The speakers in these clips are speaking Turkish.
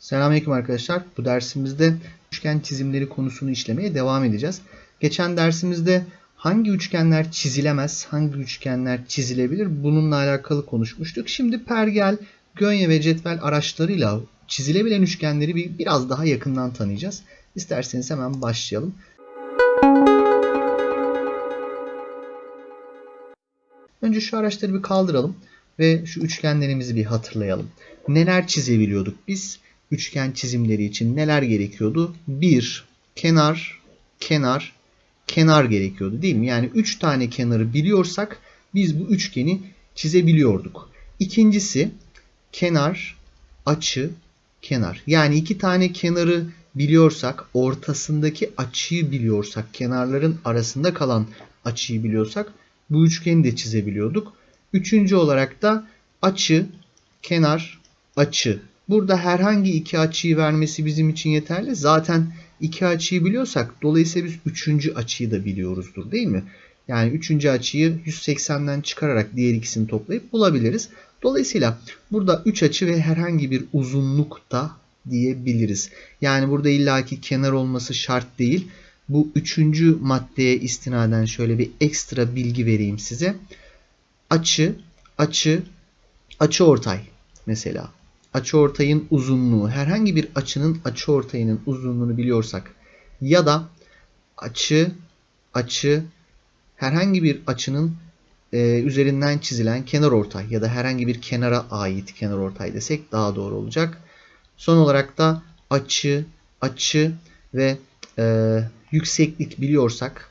Selamünaleyküm arkadaşlar. Bu dersimizde üçgen çizimleri konusunu işlemeye devam edeceğiz. Geçen dersimizde hangi üçgenler çizilemez, hangi üçgenler çizilebilir bununla alakalı konuşmuştuk. Şimdi pergel, gönye ve cetvel araçlarıyla çizilebilen üçgenleri bir, biraz daha yakından tanıyacağız. İsterseniz hemen başlayalım. Önce şu araçları bir kaldıralım ve şu üçgenlerimizi bir hatırlayalım. Neler çizebiliyorduk biz? Üçgen çizimleri için neler gerekiyordu? Bir, kenar, kenar, kenar gerekiyordu değil mi? Yani üç tane kenarı biliyorsak biz bu üçgeni çizebiliyorduk. İkincisi kenar, açı, kenar. Yani iki tane kenarı biliyorsak, ortasındaki açıyı biliyorsak, kenarların arasında kalan açıyı biliyorsak bu üçgeni de çizebiliyorduk. Üçüncü olarak da açı, kenar, açı. Burada herhangi iki açıyı vermesi bizim için yeterli. Zaten iki açıyı biliyorsak dolayısıyla biz üçüncü açıyı da biliyoruzdur değil mi? Yani üçüncü açıyı 180'den çıkararak diğer ikisini toplayıp bulabiliriz. Dolayısıyla burada üç açı ve herhangi bir uzunluk da diyebiliriz. Yani burada illaki kenar olması şart değil. Bu üçüncü maddeye istinaden şöyle bir ekstra bilgi vereyim size. Açı, açı, açı ortay mesela. Açı ortayın uzunluğu, herhangi bir açının açı ortayının uzunluğunu biliyorsak ya da açı, açı, herhangi bir açının e, üzerinden çizilen kenar ortay ya da herhangi bir kenara ait kenar ortay desek daha doğru olacak. Son olarak da açı, açı ve e, yükseklik biliyorsak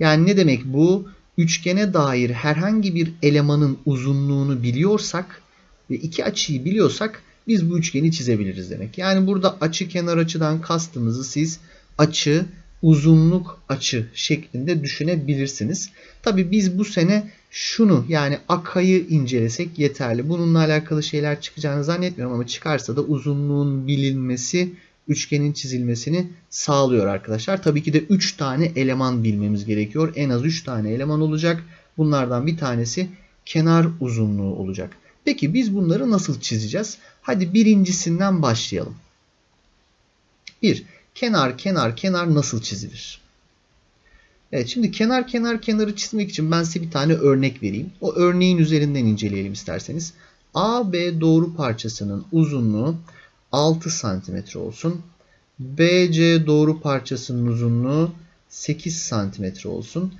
yani ne demek bu? Üçgene dair herhangi bir elemanın uzunluğunu biliyorsak ve iki açıyı biliyorsak biz bu üçgeni çizebiliriz demek. Yani burada açı kenar açıdan kastımızı siz açı, uzunluk açı şeklinde düşünebilirsiniz. Tabi biz bu sene şunu yani akayı incelesek yeterli. Bununla alakalı şeyler çıkacağını zannetmiyorum ama çıkarsa da uzunluğun bilinmesi üçgenin çizilmesini sağlıyor arkadaşlar. Tabii ki de 3 tane eleman bilmemiz gerekiyor. En az 3 tane eleman olacak. Bunlardan bir tanesi kenar uzunluğu olacak. Peki biz bunları nasıl çizeceğiz? Hadi birincisinden başlayalım. 1. Kenar kenar kenar nasıl çizilir? Evet şimdi kenar kenar kenarı çizmek için ben size bir tane örnek vereyim. O örneğin üzerinden inceleyelim isterseniz. AB doğru parçasının uzunluğu 6 cm olsun. BC doğru parçasının uzunluğu 8 cm olsun.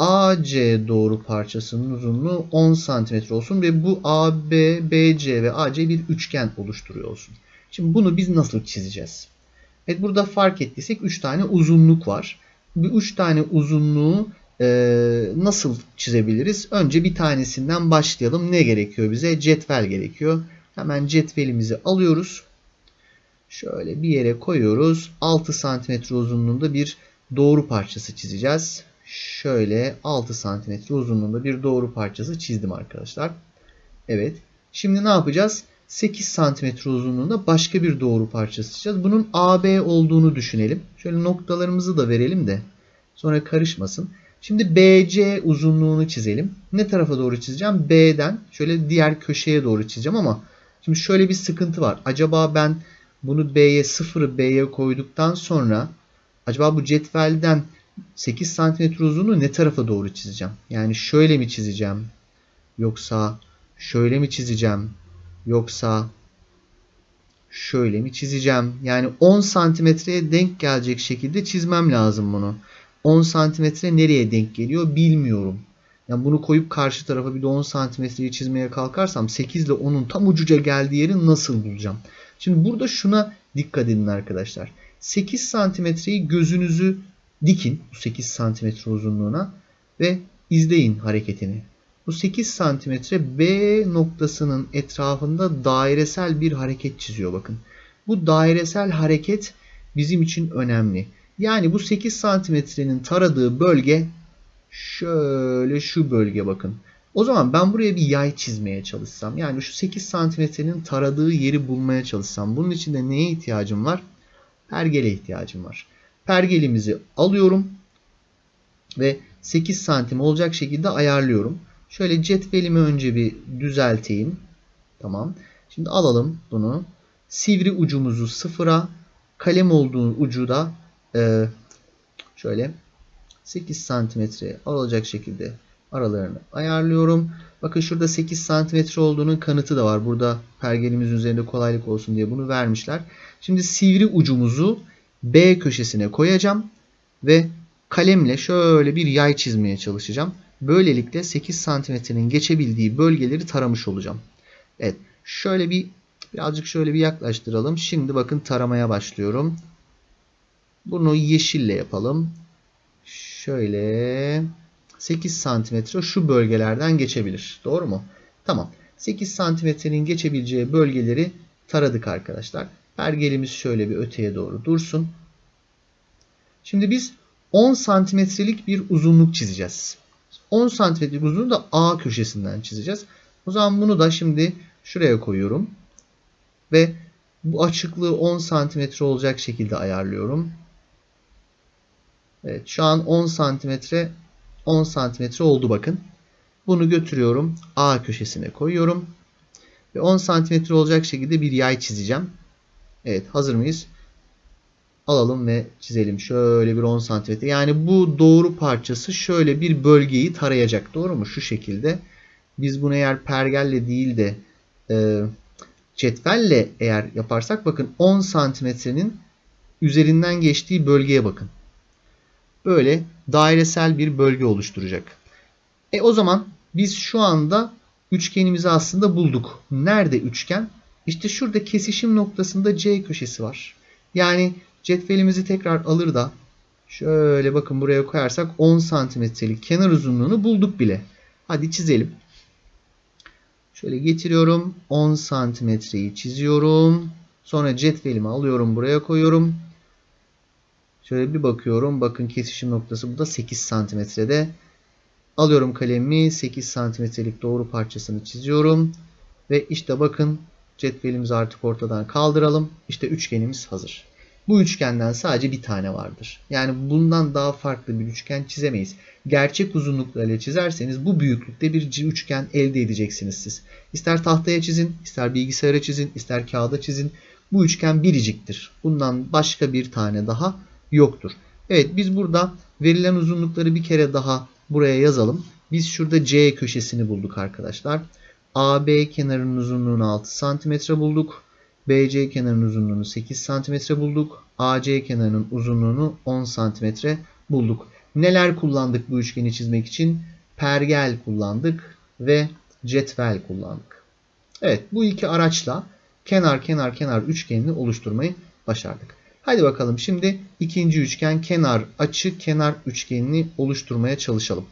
AC doğru parçasının uzunluğu 10 cm olsun ve bu AB, BC ve AC bir üçgen oluşturuyor olsun. Şimdi bunu biz nasıl çizeceğiz? Evet burada fark ettiysek 3 tane uzunluk var. Bu 3 tane uzunluğu e, nasıl çizebiliriz? Önce bir tanesinden başlayalım. Ne gerekiyor bize? Cetvel gerekiyor. Hemen cetvelimizi alıyoruz. Şöyle bir yere koyuyoruz. 6 cm uzunluğunda bir doğru parçası çizeceğiz. Şöyle 6 cm uzunluğunda bir doğru parçası çizdim arkadaşlar. Evet. Şimdi ne yapacağız? 8 cm uzunluğunda başka bir doğru parçası çizeceğiz. Bunun AB olduğunu düşünelim. Şöyle noktalarımızı da verelim de sonra karışmasın. Şimdi BC uzunluğunu çizelim. Ne tarafa doğru çizeceğim? B'den şöyle diğer köşeye doğru çizeceğim ama şimdi şöyle bir sıkıntı var. Acaba ben bunu B'ye 0'ı B'ye koyduktan sonra acaba bu cetvelden 8 cm uzunluğu ne tarafa doğru çizeceğim? Yani şöyle mi çizeceğim? Yoksa şöyle mi çizeceğim? Yoksa şöyle mi çizeceğim? Yani 10 santimetreye denk gelecek şekilde çizmem lazım bunu. 10 santimetre nereye denk geliyor bilmiyorum. Yani bunu koyup karşı tarafa bir de 10 santimetreyi çizmeye kalkarsam 8 ile 10'un tam ucuca geldiği yeri nasıl bulacağım? Şimdi burada şuna dikkat edin arkadaşlar. 8 santimetreyi gözünüzü dikin bu 8 santimetre uzunluğuna ve izleyin hareketini. Bu 8 santimetre B noktasının etrafında dairesel bir hareket çiziyor bakın. Bu dairesel hareket bizim için önemli. Yani bu 8 santimetrenin taradığı bölge şöyle şu bölge bakın. O zaman ben buraya bir yay çizmeye çalışsam. Yani şu 8 santimetrenin taradığı yeri bulmaya çalışsam. Bunun için de neye ihtiyacım var? Pergele ihtiyacım var. Pergelimizi alıyorum. Ve 8 santim olacak şekilde ayarlıyorum. Şöyle cetvelimi önce bir düzelteyim. Tamam. Şimdi alalım bunu. sivri ucumuzu sıfıra, kalem olduğu ucu da e, şöyle 8 santimetre olacak şekilde aralarını ayarlıyorum. Bakın şurada 8 santimetre olduğunun kanıtı da var. Burada pergelimizin üzerinde kolaylık olsun diye bunu vermişler. Şimdi sivri ucumuzu B köşesine koyacağım ve kalemle şöyle bir yay çizmeye çalışacağım. Böylelikle 8 santimetrenin geçebildiği bölgeleri taramış olacağım. Evet şöyle bir birazcık şöyle bir yaklaştıralım. Şimdi bakın taramaya başlıyorum. Bunu yeşille yapalım. Şöyle 8 santimetre şu bölgelerden geçebilir. Doğru mu? Tamam. 8 santimetrenin geçebileceği bölgeleri taradık arkadaşlar. Pergelimiz şöyle bir öteye doğru dursun. Şimdi biz 10 santimetrelik bir uzunluk çizeceğiz. 10 santimetrelik uzunluğu da A köşesinden çizeceğiz. O zaman bunu da şimdi şuraya koyuyorum. Ve bu açıklığı 10 santimetre olacak şekilde ayarlıyorum. Evet şu an 10 santimetre 10 santimetre oldu bakın. Bunu götürüyorum. A köşesine koyuyorum. Ve 10 santimetre olacak şekilde bir yay çizeceğim. Evet hazır mıyız? Alalım ve çizelim. Şöyle bir 10 santimetre. Yani bu doğru parçası şöyle bir bölgeyi tarayacak. Doğru mu? Şu şekilde. Biz bunu eğer pergelle değil de e, cetvelle eğer yaparsak bakın 10 santimetrenin üzerinden geçtiği bölgeye bakın. Böyle dairesel bir bölge oluşturacak. E o zaman biz şu anda üçgenimizi aslında bulduk. Nerede üçgen? İşte şurada kesişim noktasında C köşesi var. Yani cetvelimizi tekrar alır da şöyle bakın buraya koyarsak 10 santimetrelik kenar uzunluğunu bulduk bile. Hadi çizelim. Şöyle getiriyorum. 10 santimetreyi çiziyorum. Sonra cetvelimi alıyorum buraya koyuyorum. Şöyle bir bakıyorum. Bakın kesişim noktası bu da 8 santimetrede. Alıyorum kalemimi 8 santimetrelik doğru parçasını çiziyorum. Ve işte bakın cetvelimizi artık ortadan kaldıralım. İşte üçgenimiz hazır. Bu üçgenden sadece bir tane vardır. Yani bundan daha farklı bir üçgen çizemeyiz. Gerçek uzunluklarıyla çizerseniz bu büyüklükte bir üçgen elde edeceksiniz siz. İster tahtaya çizin, ister bilgisayara çizin, ister kağıda çizin. Bu üçgen biriciktir. Bundan başka bir tane daha yoktur. Evet biz burada verilen uzunlukları bir kere daha buraya yazalım. Biz şurada C köşesini bulduk arkadaşlar. AB kenarının uzunluğunu 6 cm bulduk. BC kenarının uzunluğunu 8 cm bulduk. AC kenarının uzunluğunu 10 cm bulduk. Neler kullandık bu üçgeni çizmek için? Pergel kullandık ve cetvel kullandık. Evet bu iki araçla kenar kenar kenar üçgenini oluşturmayı başardık. Hadi bakalım şimdi ikinci üçgen kenar açı kenar üçgenini oluşturmaya çalışalım.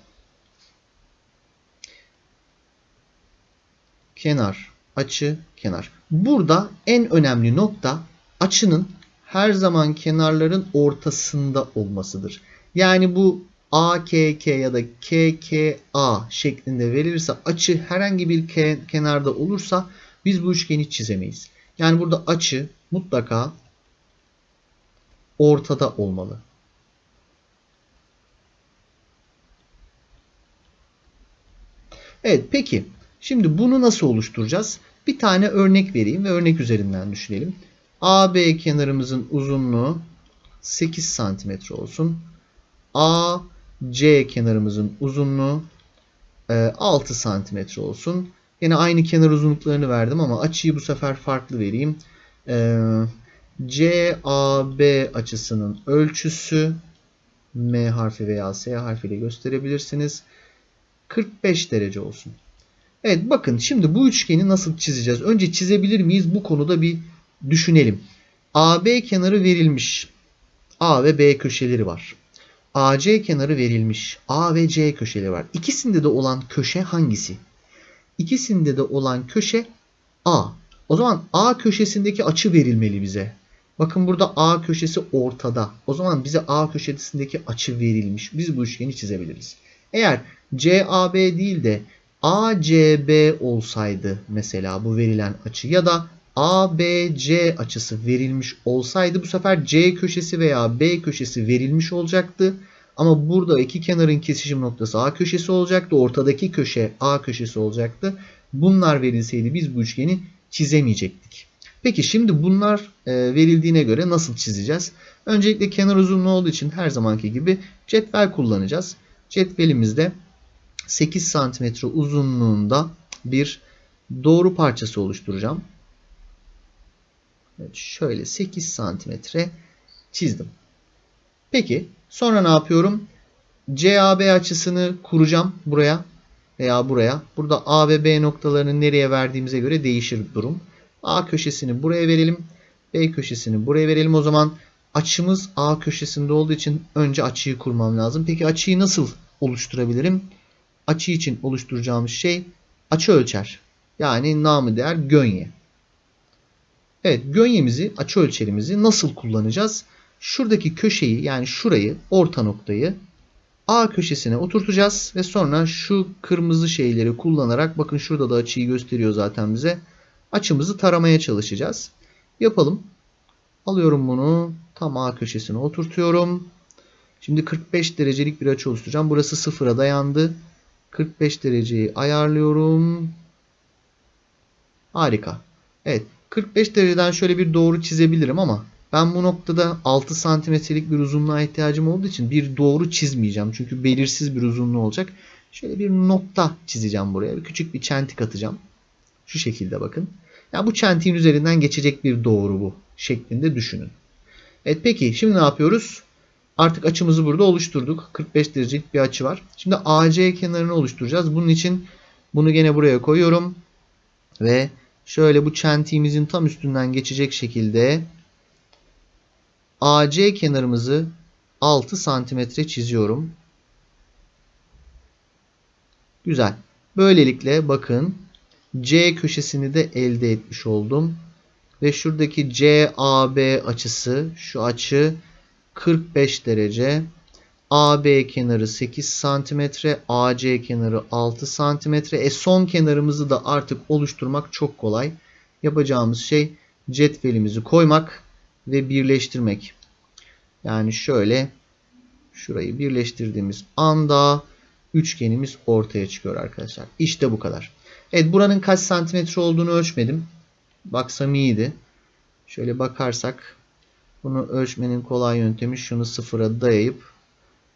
Kenar açı kenar. Burada en önemli nokta açının her zaman kenarların ortasında olmasıdır. Yani bu AKK ya da KKA şeklinde verilirse açı herhangi bir kenarda olursa biz bu üçgeni çizemeyiz. Yani burada açı mutlaka ortada olmalı. Evet peki şimdi bunu nasıl oluşturacağız? Bir tane örnek vereyim ve örnek üzerinden düşünelim. AB kenarımızın uzunluğu 8 cm olsun. AC kenarımızın uzunluğu 6 e, cm olsun. Yine aynı kenar uzunluklarını verdim ama açıyı bu sefer farklı vereyim. Ee, CAB açısının ölçüsü M harfi veya S harfiyle gösterebilirsiniz. 45 derece olsun. Evet bakın şimdi bu üçgeni nasıl çizeceğiz? Önce çizebilir miyiz? Bu konuda bir düşünelim. AB kenarı verilmiş. A ve B köşeleri var. AC kenarı verilmiş. A ve C köşeleri var. İkisinde de olan köşe hangisi? İkisinde de olan köşe A. O zaman A köşesindeki açı verilmeli bize. Bakın burada A köşesi ortada. O zaman bize A köşesindeki açı verilmiş. Biz bu üçgeni çizebiliriz. Eğer CAB değil de ACB olsaydı mesela bu verilen açı ya da ABC açısı verilmiş olsaydı bu sefer C köşesi veya B köşesi verilmiş olacaktı. Ama burada iki kenarın kesişim noktası A köşesi olacaktı. Ortadaki köşe A köşesi olacaktı. Bunlar verilseydi biz bu üçgeni çizemeyecektik. Peki şimdi bunlar e, verildiğine göre nasıl çizeceğiz? Öncelikle kenar uzunluğu olduğu için her zamanki gibi cetvel kullanacağız. Cetvelimizde 8 cm uzunluğunda bir doğru parçası oluşturacağım. Evet, şöyle 8 santimetre çizdim. Peki sonra ne yapıyorum? CAB açısını kuracağım buraya veya buraya. Burada A ve B noktalarını nereye verdiğimize göre değişir durum. A köşesini buraya verelim. B köşesini buraya verelim. O zaman açımız A köşesinde olduğu için önce açıyı kurmam lazım. Peki açıyı nasıl oluşturabilirim? Açı için oluşturacağımız şey açı ölçer. Yani namı değer gönye. Evet gönyemizi, açı ölçerimizi nasıl kullanacağız? Şuradaki köşeyi yani şurayı, orta noktayı A köşesine oturtacağız ve sonra şu kırmızı şeyleri kullanarak bakın şurada da açıyı gösteriyor zaten bize. Açımızı taramaya çalışacağız. Yapalım. Alıyorum bunu tam A köşesine oturtuyorum. Şimdi 45 derecelik bir açı oluşturacağım. Burası sıfıra dayandı. 45 dereceyi ayarlıyorum. Harika. Evet 45 dereceden şöyle bir doğru çizebilirim ama ben bu noktada 6 santimetrelik bir uzunluğa ihtiyacım olduğu için bir doğru çizmeyeceğim. Çünkü belirsiz bir uzunluğu olacak. Şöyle bir nokta çizeceğim buraya. Bir küçük bir çentik atacağım. Şu şekilde bakın. Ya bu çentiğin üzerinden geçecek bir doğru bu şeklinde düşünün. Evet peki şimdi ne yapıyoruz? Artık açımızı burada oluşturduk. 45 derecelik bir açı var. Şimdi AC kenarını oluşturacağız. Bunun için bunu gene buraya koyuyorum. Ve şöyle bu çentiğimizin tam üstünden geçecek şekilde AC kenarımızı 6 santimetre çiziyorum. Güzel. Böylelikle bakın C köşesini de elde etmiş oldum. Ve şuradaki CAB açısı şu açı 45 derece. AB kenarı 8 santimetre, AC kenarı 6 santimetre. E son kenarımızı da artık oluşturmak çok kolay. Yapacağımız şey cetvelimizi koymak ve birleştirmek. Yani şöyle şurayı birleştirdiğimiz anda üçgenimiz ortaya çıkıyor arkadaşlar. İşte bu kadar. Evet buranın kaç santimetre olduğunu ölçmedim. Baksam iyiydi. Şöyle bakarsak bunu ölçmenin kolay yöntemi şunu sıfıra dayayıp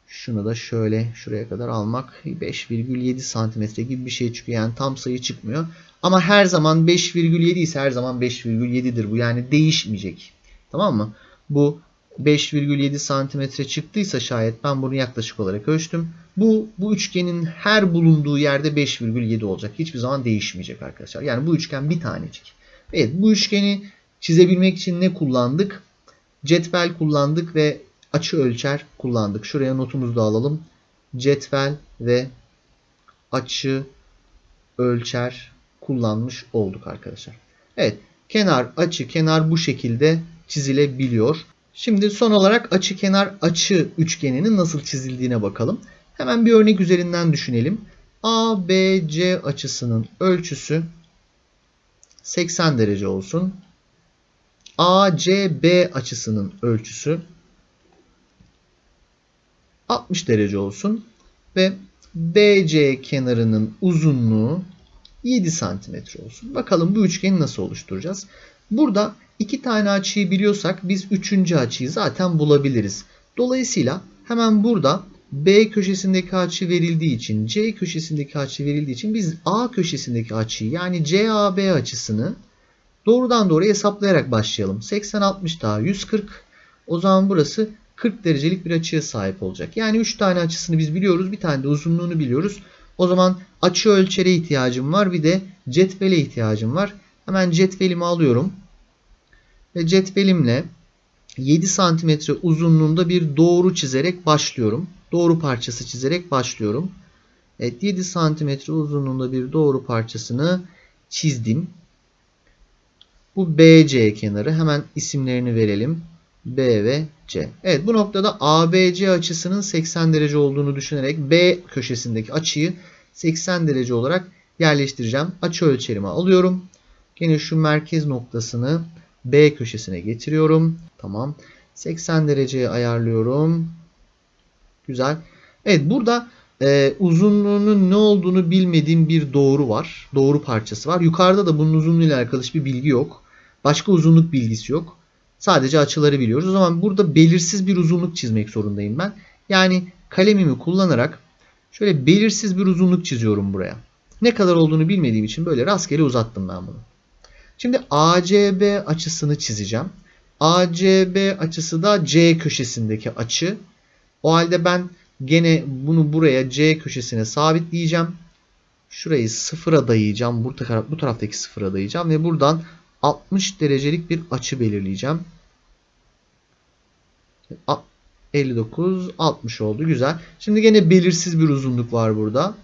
şunu da şöyle şuraya kadar almak 5,7 santimetre gibi bir şey çıkıyor. Yani tam sayı çıkmıyor. Ama her zaman 5,7 ise her zaman 5,7'dir bu. Yani değişmeyecek. Tamam mı? Bu 5,7 santimetre çıktıysa şayet ben bunu yaklaşık olarak ölçtüm. Bu, bu üçgenin her bulunduğu yerde 5,7 olacak. Hiçbir zaman değişmeyecek arkadaşlar. Yani bu üçgen bir tanecik. Evet bu üçgeni çizebilmek için ne kullandık? Cetvel kullandık ve açı ölçer kullandık. Şuraya notumuzu da alalım. Cetvel ve açı ölçer kullanmış olduk arkadaşlar. Evet kenar açı kenar bu şekilde çizilebiliyor. Şimdi son olarak açı kenar açı üçgeninin nasıl çizildiğine bakalım. Hemen bir örnek üzerinden düşünelim. ABC açısının ölçüsü 80 derece olsun. ACB açısının ölçüsü 60 derece olsun ve BC kenarının uzunluğu 7 santimetre olsun. Bakalım bu üçgeni nasıl oluşturacağız? Burada iki tane açıyı biliyorsak biz üçüncü açıyı zaten bulabiliriz. Dolayısıyla hemen burada B köşesindeki açı verildiği için, C köşesindeki açı verildiği için biz A köşesindeki açıyı yani CAB açısını doğrudan doğruya hesaplayarak başlayalım. 80 60 daha 140. O zaman burası 40 derecelik bir açıya sahip olacak. Yani 3 tane açısını biz biliyoruz. Bir tane de uzunluğunu biliyoruz. O zaman açı ölçere ihtiyacım var. Bir de cetvele ihtiyacım var. Hemen cetvelimi alıyorum. Ve cetvelimle 7 santimetre uzunluğunda bir doğru çizerek başlıyorum. Doğru parçası çizerek başlıyorum. Evet 7 santimetre uzunluğunda bir doğru parçasını çizdim. Bu BC kenarı. Hemen isimlerini verelim. B ve C. Evet bu noktada ABC açısının 80 derece olduğunu düşünerek B köşesindeki açıyı 80 derece olarak yerleştireceğim. Açı ölçerimi alıyorum. Yine şu merkez noktasını B köşesine getiriyorum. Tamam. 80 dereceye ayarlıyorum. Güzel. Evet burada e, uzunluğunun ne olduğunu bilmediğim bir doğru var. Doğru parçası var. Yukarıda da bunun uzunluğu ile alakalı hiçbir bilgi yok. Başka uzunluk bilgisi yok. Sadece açıları biliyoruz. O zaman burada belirsiz bir uzunluk çizmek zorundayım ben. Yani kalemimi kullanarak şöyle belirsiz bir uzunluk çiziyorum buraya. Ne kadar olduğunu bilmediğim için böyle rastgele uzattım ben bunu. Şimdi ACB açısını çizeceğim. ACB açısı da C köşesindeki açı. O halde ben gene bunu buraya C köşesine sabitleyeceğim. Şurayı sıfıra dayayacağım. Bu, taraf, bu taraftaki sıfıra dayayacağım. Ve buradan 60 derecelik bir açı belirleyeceğim. 59, 60 oldu. Güzel. Şimdi gene belirsiz bir uzunluk var burada.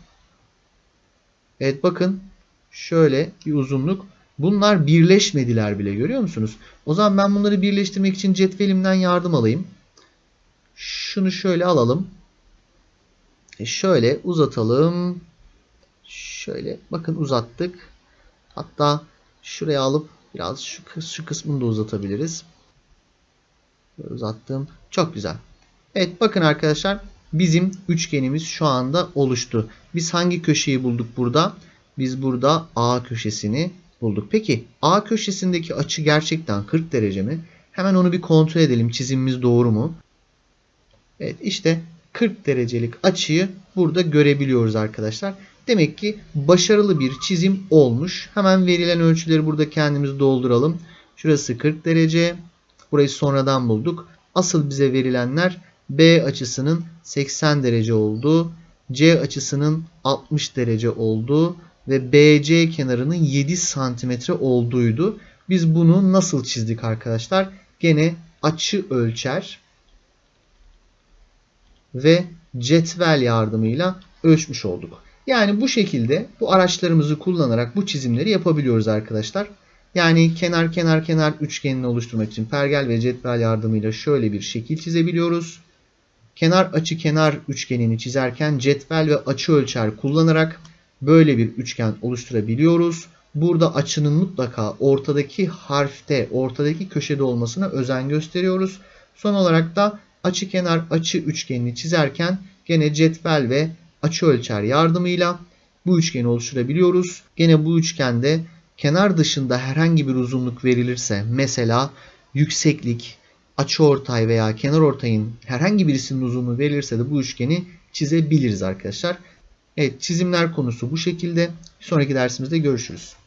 Evet bakın. Şöyle bir uzunluk. Bunlar birleşmediler bile görüyor musunuz? O zaman ben bunları birleştirmek için cetvelimden yardım alayım. Şunu şöyle alalım. Şöyle uzatalım. Şöyle bakın uzattık. Hatta şuraya alıp biraz şu, şu kısmını da uzatabiliriz. Böyle uzattım. Çok güzel. Evet bakın arkadaşlar bizim üçgenimiz şu anda oluştu. Biz hangi köşeyi bulduk burada? Biz burada A köşesini bulduk. Peki A köşesindeki açı gerçekten 40 derece mi? Hemen onu bir kontrol edelim. Çizimimiz doğru mu? Evet işte 40 derecelik açıyı burada görebiliyoruz arkadaşlar. Demek ki başarılı bir çizim olmuş. Hemen verilen ölçüleri burada kendimiz dolduralım. Şurası 40 derece. Burayı sonradan bulduk. Asıl bize verilenler B açısının 80 derece olduğu, C açısının 60 derece olduğu ve BC kenarının 7 santimetre olduğuydu. Biz bunu nasıl çizdik arkadaşlar? Gene açı ölçer ve cetvel yardımıyla ölçmüş olduk. Yani bu şekilde bu araçlarımızı kullanarak bu çizimleri yapabiliyoruz arkadaşlar. Yani kenar kenar kenar üçgenini oluşturmak için pergel ve cetvel yardımıyla şöyle bir şekil çizebiliyoruz. Kenar açı kenar üçgenini çizerken cetvel ve açı ölçer kullanarak böyle bir üçgen oluşturabiliyoruz. Burada açının mutlaka ortadaki harfte, ortadaki köşede olmasına özen gösteriyoruz. Son olarak da açı kenar açı üçgenini çizerken gene cetvel ve açı ölçer yardımıyla bu üçgeni oluşturabiliyoruz. Gene bu üçgende kenar dışında herhangi bir uzunluk verilirse mesela yükseklik, açıortay veya kenarortayın herhangi birisinin uzunluğu verilirse de bu üçgeni çizebiliriz arkadaşlar. Evet çizimler konusu bu şekilde. Sonraki dersimizde görüşürüz.